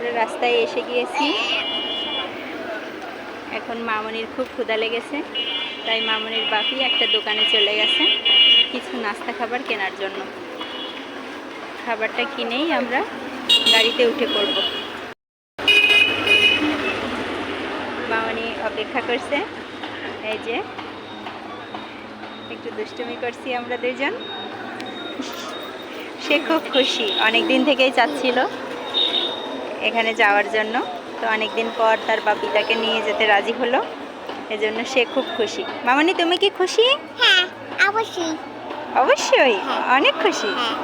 আমরা রাস্তায় এসে গিয়েছি। এখন মামনির খুব ক্ষুধা লেগেছে, তাই মামনির বাপি একটা দোকানে চলে গেছে কিছু নাস্তা খাবার কেনার জন্য। খাবারটা কিনেই আমরা গাড়িতে উঠে পড়ব। মামনি অপেক্ষা করছে, এই যে একটু দুষ্টুমি করছি আমরা দুজন। সে খুব খুশি অনেক দিন থেকেই চাচ্ছিল। এখানে যাওয়ার জন্য। তো অনেক দিন পর তার বাপি তাকে নিয়ে যেতে রাজি হলো। এজন্য সে খুব খুশি। মামনি তুমি কি খুশি? হ্যাঁ অবশ্যই। অবশ্যই? হ্যাঁ। অনেক খুশি? হ্যাঁ।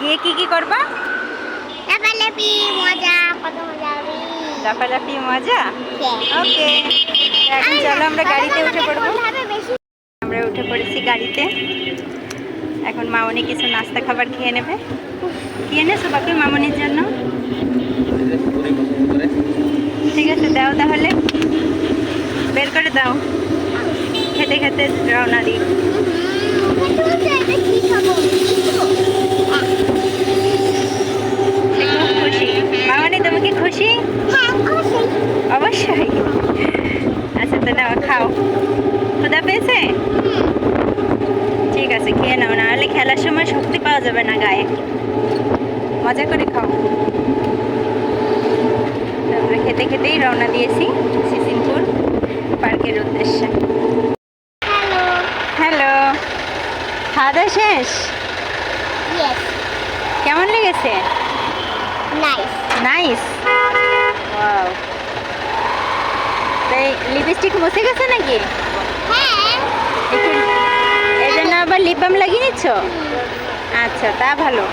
গিয়ে কি কি করবা? লাফালাফি মজা কত মজা হবে। লাফালাফি মজা? হ্যাঁ। ওকে। এখন চলো আমরা গাড়িতে উঠে পড়ব। আমরা উঠে পড়েছি গাড়িতে। এখন মামনি কিছু নাস্তা খাবার খেয়ে নেবে। কি এনেছো বাপি মামনির জন্য? ঠিক আছে, দাও তাহলে। বের করে দাও। খেতে খেতে রওনা দিই। খুশি। মামনি, তুমি কি খুশি? অবশ্যই। আচ্ছা তো নাও খাও। ক্ষুদা পেয়েছে? আছে খেয়ে নাও নাহলে খেলার সময় শক্তি পাওয়া যাবে না গায়ে। মজা করে খাও। আমরা খেতে খেতেই রওনা দিয়েছি সিসিমপুর পার্কের উদ্দেশ্যে। হ্যালো। খাওয়া দাওয়া শেষ কেমন লেগেছে? নাইস তাই লিপস্টিক মুছে গেছে নাকি? হ্যাঁ। আবার লিপ বাম লাগিয়ে নিচ্ছ? আচ্ছা তা ভালো।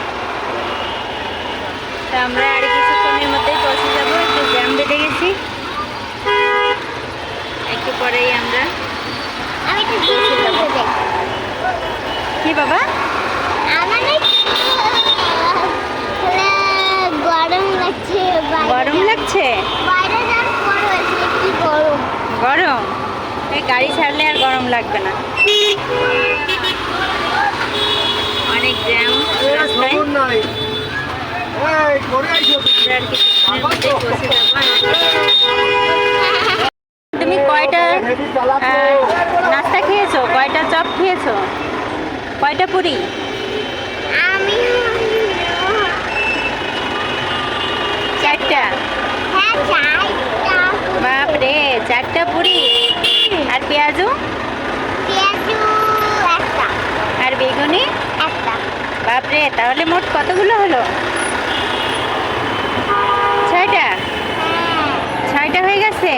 তা আমরা আর কিছুক্ষণের মধ্যেই পৌঁছে যাব একটু জ্যাম বেঁধে গেছি। একটু পরেই আমরা কি বাবা? গরম লাগছে গরম লাগছে? গরম? এই গাড়ি ছাড়লে আর গরম লাগবে না অনেক তুমি। কয়টা নাস্তা খেয়েছো? কয়টা চপ খেয়েছো? কয়টা পুরি? আমি চারটা। হ্যাঁ চাইটা বাপরে চারটা পুরি। আর পেঁয়াজু? পেঁয়াজু আর বেগুনি? বাপরে, তাহলে মোট কতগুলো হলো? ছয়টা? ছয়টা হয়ে গেছে?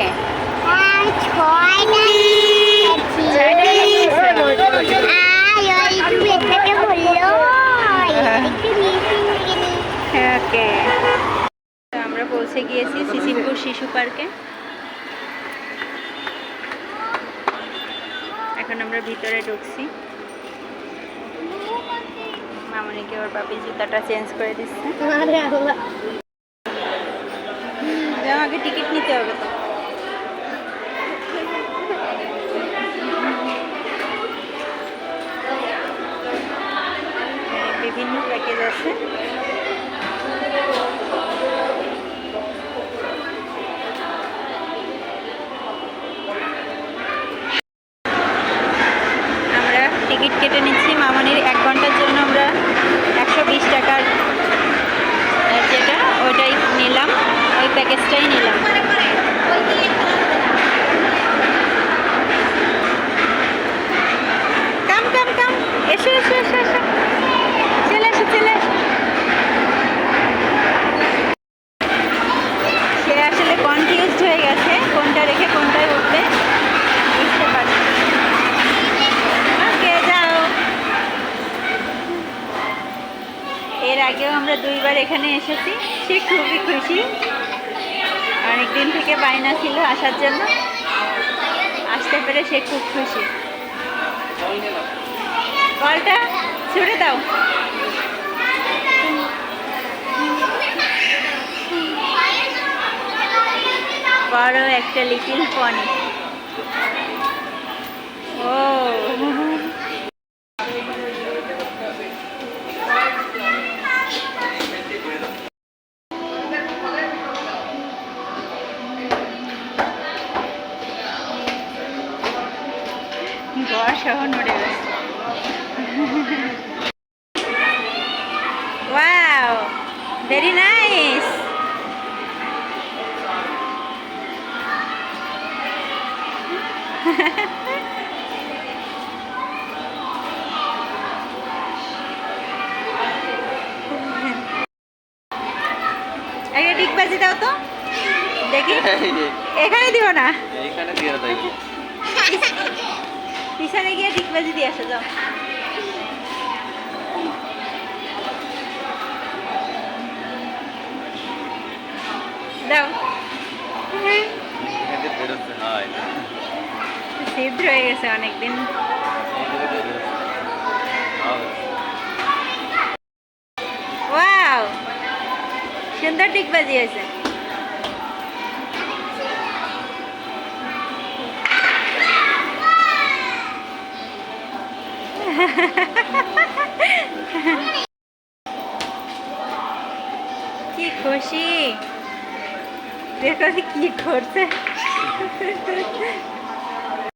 আমরা পৌঁছে গিয়েছি সিসিমপুর শিশু পার্কে। এখন আমরা ভিতরে ঢুকছি। মামনিকে ওর বাপি জুতাটা চেঞ্জ করে দিচ্ছে। আরে আল্লাহ। আমাকে টিকিট নিতে হবে তো। প্যাকেজটাই নিলাম। কোনটা রেখে কোনটায় বুঝতে এর আগেও আমরা দুইবার এখানে এসেছি, সে খুবই খুশি। অনেক দিন থেকে বায়না ছিল আসার জন্য। আসতে পেরে সে খুব খুশি। বলটা ছুড়ে দাও। বড় একটা লিটিল পনি ও। সহ নড়ে গেছে ওয়াও ভেরি নাইস একটা ডিগবাজি দাও তো। দেখি। এখানে দিও না। এইখানে দিয়ে দেয় পিছনে গিয়ে ডিগবাজি দিয়ে আসো যাও। দাও। বেরোচ্ছে হয় গেছে অনেকদিন। সুন্দর ডিগবাজি হয়েছে। কি খুশি? দেখো কি করছে।